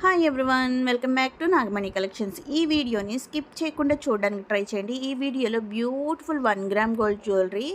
Hi everyone welcome back to Nagamani collections ఈ వీడియోని skip చేయకుండా చూడడానికి ట్రై చేయండి. ఈ వీడియోలో beautiful one gram gold jewellery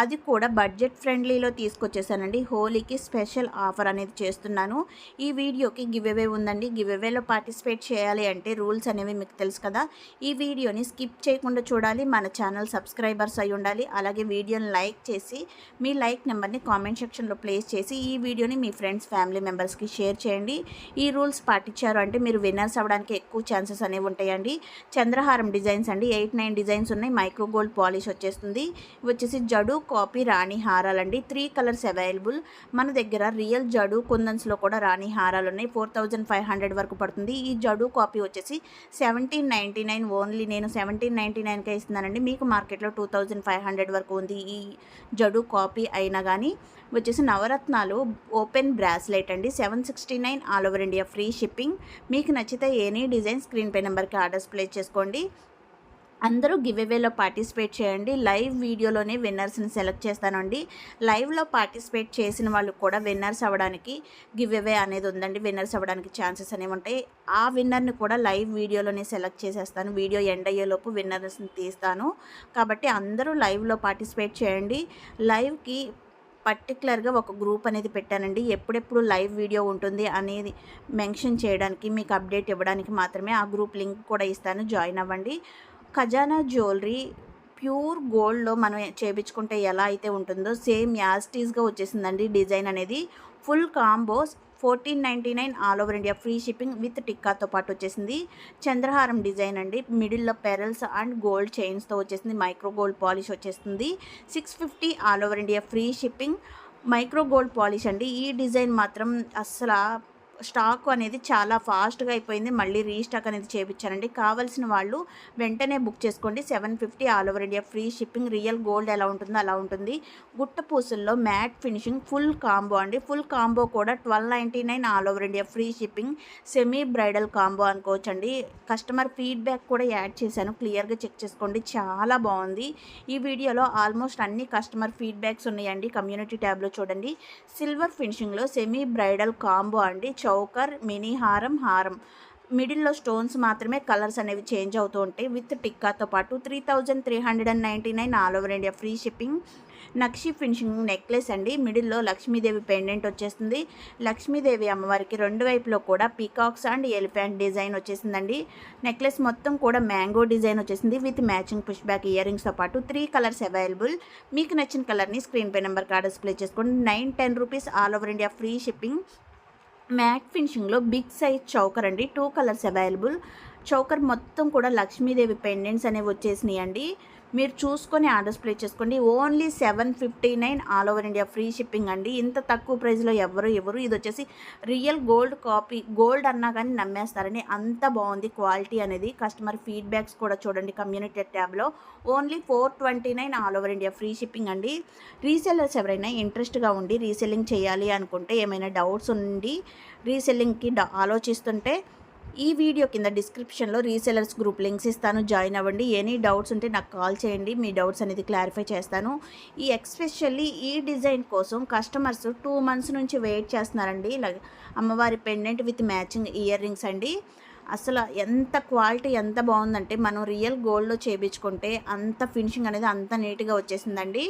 అది కూడా బడ్జెట్ ఫ్రెండ్లీలో తీసుకొచ్చేసానండి. హోలీకి స్పెషల్ ఆఫర్ అనేది చేస్తున్నాను. ఈ వీడియోకి గివ్ అవే ఉందండి. గివ్ అవేలో పార్టిసిపేట్ చేయాలి అంటే రూల్స్ అనేవి మీకు తెలుసు కదా. ఈ వీడియోని స్కిప్ చేయకుండా చూడాలి. మన ఛానల్ సబ్స్క్రైబర్స్ అయి ఉండాలి. అలాగే వీడియోని లైక్ చేసి మీ లైక్ నెంబర్ని కామెంట్ సెక్షన్లో ప్లేస్ చేసి ఈ వీడియోని మీ ఫ్రెండ్స్ ఫ్యామిలీ మెంబర్స్కి షేర్ చేయండి. ఈ రూల్స్ పాటించారు అంటే మీరు విన్నర్స్ అవ్వడానికి ఎక్కువ ఛాన్సెస్ అనేవి ఉంటాయండి. చంద్రహారం డిజైన్స్ అండి. ఎయిట్ నైన్ డిజైన్స్ ఉన్నాయి. మైక్రో గోల్డ్ పాలిష్ వచ్చేస్తుంది. ఇవి వచ్చేసి జడు కాపీ రాణి హారాలండి. Three colours available. మన దగ్గర రియల్ జడు కుందన్స్లో కూడా రాణి హారాలు ఉన్నాయి. ఫోర్ థౌజండ్ ఫైవ్ హండ్రెడ్ వరకు పడుతుంది. ఈ జడు కాపీ వచ్చేసి సెవెంటీన్ నైంటీ నైన్ ఓన్లీ నేను సెవెంటీన్ నైంటీ నైన్కే ఇస్తున్నానండి. మీకు మార్కెట్లో టూ థౌజండ్ ఫైవ్ హండ్రెడ్ వరకు ఉంది ఈ జడు కాపీ అయినా కానీ వచ్చేసి నవరత్నాలు ఓపెన్ బ్రాస్లెట్ అండి. Seven sixty nine all over India free ship shipping. మీకు నచ్చితే ఎనీ డిజైన్ స్క్రీన్ పే నెంబర్కి ఆర్డర్స్ ప్లేస్ చేసుకోండి. అందరూ గివ్ అవేలో పార్టిసిపేట్ చేయండి. లైవ్ వీడియోలోనే విన్నర్స్ని సెలెక్ట్ చేస్తానండి. లైవ్లో పార్టిసిపేట్ చేసిన వాళ్ళు కూడా విన్నర్స్ అవ్వడానికి గివ్ అవే అనేది ఉందండి. విన్నర్స్ అవ్వడానికి ఛాన్సెస్ అనేవి ఉంటాయి. ఆ విన్నర్ని కూడా లైవ్ వీడియోలోనే సెలెక్ట్ చేసేస్తాను. వీడియో ఎండ్ అయ్యేలోపు విన్నర్స్ని తీస్తాను. కాబట్టి అందరూ లైవ్లో పార్టిసిపేట్ చేయండి. లైవ్కి పర్టికులర్గా ఒక గ్రూప్ అనేది పెట్టానండి. ఎప్పుడెప్పుడు లైవ్ వీడియో ఉంటుంది అనేది మెన్షన్ చేయడానికి మీకు అప్డేట్ ఇవ్వడానికి మాత్రమే ఆ గ్రూప్ లింక్ కూడా ఇస్తాను. జాయిన్ అవ్వండి. ఖజానా జ్యువెలరీ ప్యూర్ గోల్డ్లో మనం చేయించుకుంటే ఎలా అయితే ఉంటుందో సేమ్ యాస్టీస్గా వచ్చేసిందండి డిజైన్ అనేది. Full combos fourteen ninety nine all over India free shipping with టిక్కాతో పాటు వచ్చేసింది. చంద్రహారం డిజైన్ అండి. మిడిల్లో పెరల్స్ అండ్ గోల్డ్ చైన్స్తో వచ్చేసింది. మైక్రో గోల్డ్ పాలిష్ వచ్చేస్తుంది. Six fifty all over India free shipping. Micro gold polish అండి. ఈ డిజైన్ మాత్రం అస్సలు స్టాక్ అనేది చాలా ఫాస్ట్గా అయిపోయింది. మళ్ళీ రీస్టాక్ అనేది చేయించారండి కావాల్సిన వాళ్ళు వెంటనే బుక్ చేసుకోండి. Seven fifty all over India free shipping real gold ఎలా ఉంటుందో అలా ఉంటుంది. గుట్ట పూసల్లో మ్యాట్ ఫినిషింగ్ ఫుల్ కాంబో అండి. ఫుల్ కాంబో కూడా twelve ninety nine all over India free shipping semi bridal combo అనుకోవచ్చండి. Customer feedback కూడా యాడ్ చేశాను. క్లియర్గా చెక్ చేసుకోండి. చాలా బాగుంది. ఈ వీడియోలో ఆల్మోస్ట్ అన్ని కస్టమర్ ఫీడ్బ్యాక్స్ ఉన్నాయండి. కమ్యూనిటీ ట్యాబ్లో చూడండి. సిల్వర్ ఫినిషింగ్లో సెమీ బ్రైడల్ కాంబో అండి. చౌకర్ మినీ హారం హారం. మిడిల్లో స్టోన్స్ మాత్రమే కలర్స్ అనేవి చేంజ్ అవుతూ ఉంటాయి. విత్ టిక్కాతో పాటు three thousand three hundred and ninety nine all over India free shipping నక్షి ఫినిషింగ్ నెక్లెస్ అండి. మిడిల్లో లక్ష్మీదేవి పెండెంట్ వచ్చేస్తుంది. లక్ష్మీదేవి అమ్మవారికి రెండు వైపులో కూడా పీకాక్స్ అండ్ ఎలిఫెంట్ డిజైన్ వచ్చేసిందండి. నెక్లెస్ మొత్తం కూడా మ్యాంగో డిజైన్ వచ్చేసింది. With matching push back ear రింగ్స్తో పాటు త్రీ కలర్స్ అవైలబుల్. మీకు నచ్చిన కలర్ని స్క్రీన్ పే నెంబర్ కార్డ్ డిస్ప్లే చేసుకోండి. Nine ten rupees all over India free shipping. Matte ఫినిషింగ్లో బిగ్ సైజ్ చౌకర్ అండి. Two colours available. చౌకర్ మొత్తం కూడా లక్ష్మీదేవి పెండెంట్స్ అనేవి వచ్చేసినాయి అండి మీరు చూసుకొని ఆర్డర్స్ ప్లేస్ చేసుకోండి. Only seven fifty nine all over India free shipping అండి. ఇంత తక్కువ ప్రైస్లో ఎవరు ఎవరు? ఇది వచ్చేసి రియల్ గోల్డ్ కాపీ గోల్డ్ అన్నా కానీ నమ్మేస్తారని అంత బాగుంది క్వాలిటీ అనేది. కస్టమర్ ఫీడ్బ్యాక్స్ కూడా చూడండి కమ్యూనిటీ ట్యాబ్లో only four twenty nine all over India free shipping అండి. రీసెల్లర్స్ ఎవరైనా ఇంట్రెస్ట్గా ఉండి రీసెల్లింగ్ చేయాలి అనుకుంటే ఏమైనా డౌట్స్ ఉండి రీసెల్లింగ్కి ఆలోచిస్తుంటే ఈ వీడియో కింద డిస్క్రిప్షన్లో రీసెలర్స్ గ్రూప్ లింక్స్ ఇస్తాను. జాయిన్ అవ్వండి. ఎనీ డౌట్స్ ఉంటే నాకు కాల్ చేయండి. మీ డౌట్స్ అనేది క్లారిఫై చేస్తాను. ఈ ఎక్స్పెషల్లీ ఈ డిజైన్ కోసం కస్టమర్స్ టూ మంత్స్ నుంచి వెయిట్ చేస్తున్నారండి. అమ్మవారి pendant with matching ear rings అండి. అసలు ఎంత క్వాలిటీ ఎంత బాగుందంటే మనం రియల్ గోల్డ్లో చేయించుకుంటే అంత ఫినిషింగ్ అనేది అంత నీట్గా వచ్చేసిందండి.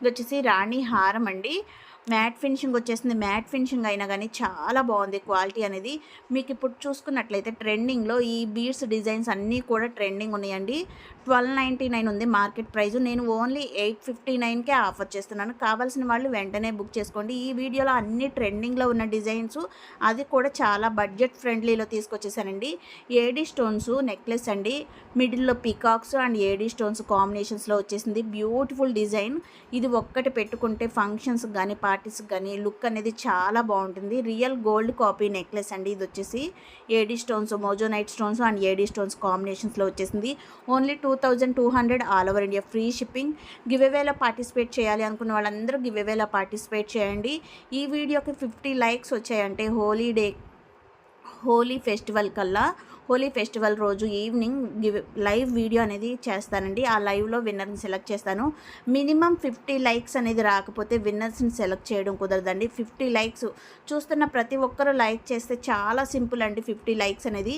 ఇది వచ్చేసి రాణి హారం అండి. మ్యాట్ ఫినిషింగ్ వచ్చేసింది. మ్యాట్ ఫినిషింగ్ అయినా కానీ చాలా బాగుంది. క్వాలిటీ అనేది మీకు ఇప్పుడు చూసుకున్నట్లయితే ట్రెండింగ్లో ఈ బీడ్స్ డిజైన్స్ అన్నీ కూడా ట్రెండింగ్ ఉన్నాయండి. ట్వెల్వ్ నైంటీ నైన్ ఉంది మార్కెట్ ప్రైస్. నేను ఓన్లీ ఎయిట్ ఫిఫ్టీ నైన్కే ఆఫర్ చేస్తున్నాను. కావాల్సిన వాళ్ళు వెంటనే బుక్ చేసుకోండి. ఈ వీడియోలో అన్ని ట్రెండింగ్లో ఉన్న డిజైన్స్ అది కూడా చాలా బడ్జెట్ ఫ్రెండ్లీలో తీసుకొచ్చేసానండి. ఏడీ స్టోన్స్ నెక్లెస్ అండి. మిడిల్లో పికాక్స్ అండ్ ఏడీ స్టోన్స్ కాంబినేషన్స్లో వచ్చేసింది. Beautiful design. ఇది ఒక్కటి పెట్టుకుంటే ఫంక్షన్స్ కానీ పార్టీస్కి కానీ లుక్ అనేది చాలా బాగుంటుంది. రియల్ గోల్డ్ కాపీ నెక్లెస్ అండి. ఇది వచ్చేసి AD stones moissanite stones and AD stones కాంబినేషన్స్లో వచ్చేసింది. Only two thousand two hundred all over India free shipping give participate చేయాలి అనుకున్న వాళ్ళందరూ గివ్ పార్టిసిపేట్ చేయండి. ఈ వీడియోకి ఫిఫ్టీ లైక్స్ వచ్చాయంటే హోలీ డే హోలీ ఫెస్టివల్ కల్లా హోలీ ఫెస్టివల్ రోజు ఈవినింగ్ గివ్ లైవ్ వీడియో అనేది చేస్తానండి. ఆ లైవ్లో విన్నర్ని సెలెక్ట్ చేస్తాను. మినిమం ఫిఫ్టీ లైక్స్ అనేది రాకపోతే విన్నర్స్ని సెలెక్ట్ చేయడం కుదరదండి. ఫిఫ్టీ లైక్స్ చూస్తున్న ప్రతి ఒక్కరు లైక్ చేస్తే చాలా సింపుల్ అండి ఫిఫ్టీ లైక్స్ అనేది.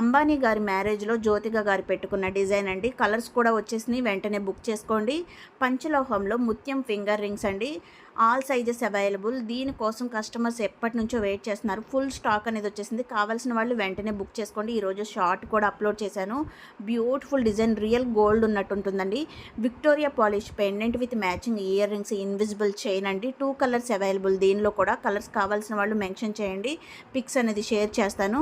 అంబానీ గారి మ్యారేజ్లో జ్యోతిక గారు పెట్టుకున్న డిజైన్ అండి. కలర్స్ కూడా వచ్చేసినాయి. వెంటనే బుక్ చేసుకోండి. పంచలోహంలో ముత్యం ఫింగర్ రింగ్స్ అండి. All sizes available. దీనికోసం కస్టమర్స్ ఎప్పటి నుంచో వెయిట్ చేస్తున్నారు. ఫుల్ స్టాక్ అనేది వచ్చేసింది. కావాల్సిన వాళ్ళు వెంటనే బుక్ చేసుకోండి. ఈరోజు షార్ట్ కూడా అప్లోడ్ చేశాను. బ్యూటిఫుల్ డిజైన్ రియల్ గోల్డ్ ఉన్నట్టు ఉంటుందండి. Victoria polish pendant with matching ear rings invisible chain అండి. Two colours available. దీనిలో కూడా కలర్స్ కావాల్సిన వాళ్ళు మెన్షన్ చేయండి. పిక్స్ అనేది షేర్ చేస్తాను.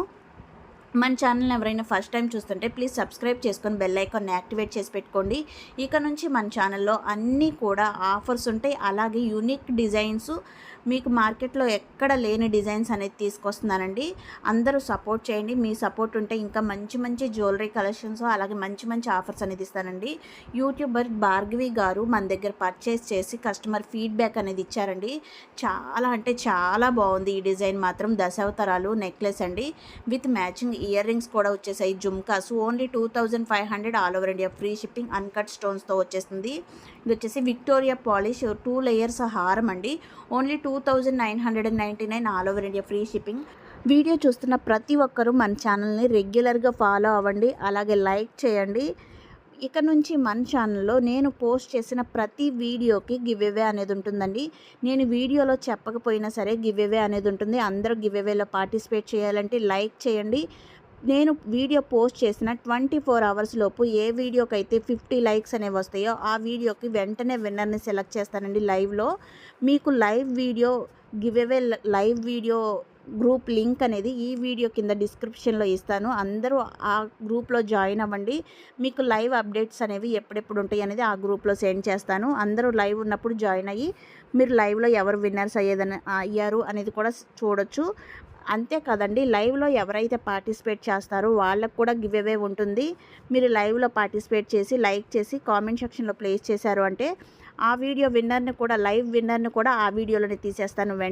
మన ఛానల్ ఎవరైనా ఫస్ట్ టైం చూస్తుంటే ప్లీజ్ సబ్స్క్రైబ్ చేసుకొని బెల్ ఐకాన్ని యాక్టివేట్ చేసి పెట్టుకోండి. ఇక నుంచి మన ఛానల్లో అన్నీ కూడా ఆఫర్స్ ఉంటాయి. అలాగే యూనిక్ డిజైన్స్ మీకు మార్కెట్లో ఎక్కడ లేని డిజైన్స్ అనేది తీసుకొస్తున్నానండి. అందరూ సపోర్ట్ చేయండి. మీ సపోర్ట్ ఉంటే ఇంకా మంచి మంచి జ్యువెలరీ కలెక్షన్స్ అలాగే మంచి మంచి ఆఫర్స్ అనేది ఇస్తానండి. యూట్యూబర్ భార్గవి గారు మన దగ్గర పర్చేస్ చేసి కస్టమర్ ఫీడ్బ్యాక్ అనేది ఇచ్చారండి. చాలా అంటే చాలా బాగుంది ఈ డిజైన్ మాత్రం. దశావతారాలు నెక్లెస్ అండి. విత్ మ్యాచింగ్ ఇయర్ రింగ్స్ కూడా వచ్చేసాయి. Jhumkas only two thousand five hundred all over India free shipping uncut స్టోన్స్తో వచ్చేస్తుంది. ఇది వచ్చేసి విక్టోరియా పాలిష్ టూ లేయర్స్ హారం అండి. Only two thousand nine hundred and ninety nine all over India free shipping. Video చూస్తున్న ప్రతి ఒక్కరూ మన ఛానల్ని రెగ్యులర్గా ఫాలో అవ్వండి అలాగే లైక్ చేయండి. ఇక నుంచి మన ఛానల్లో నేను పోస్ట్ చేసిన ప్రతి వీడియోకి గివ్ అవే అనేది ఉంటుందండి. నేను వీడియోలో చెప్పకపోయినా సరే గివ్ అవే అనేది ఉంటుంది. అందరూ గివ్ అవేలో పార్టిసిపేట్ చేయాలంటే లైక్ చేయండి. నేను వీడియో పోస్ట్ చేసిన ట్వంటీ ఫోర్ అవర్స్ లోపు ఏ వీడియోకి అయితే ఫిఫ్టీ లైక్స్ అనేవి వస్తాయో ఆ వీడియోకి వెంటనే విన్నర్ని సెలెక్ట్ చేస్తానండి లైవ్లో మీకు live video give away live video group link అనేది ఈ వీడియో కింద డిస్క్రిప్షన్లో ఇస్తాను. అందరూ ఆ గ్రూప్లో జాయిన్ అవ్వండి. మీకు లైవ్ అప్డేట్స్ అనేవి ఎప్పుడెప్పుడు ఉంటాయి అనేది ఆ గ్రూప్లో సెండ్ చేస్తాను. అందరూ లైవ్ ఉన్నప్పుడు జాయిన్ అయ్యి మీరు లైవ్లో ఎవరు విన్నర్స్ అయ్యేదని అయ్యారు అనేది కూడా చూడొచ్చు. అంతే కదండి. లైవ్లో ఎవరైతే పార్టిసిపేట్ చేస్తారో వాళ్ళకు కూడా గివ్ అవే ఉంటుంది. మీరు లైవ్లో పార్టిసిపేట్ చేసి లైక్ చేసి కామెంట్ సెక్షన్లో ప్లేస్ చేశారు అంటే ఆ వీడియో విన్నర్ని కూడా లైవ్ విన్నర్ని కూడా ఆ వీడియోలోనే తీసేస్తాను వెంటనే.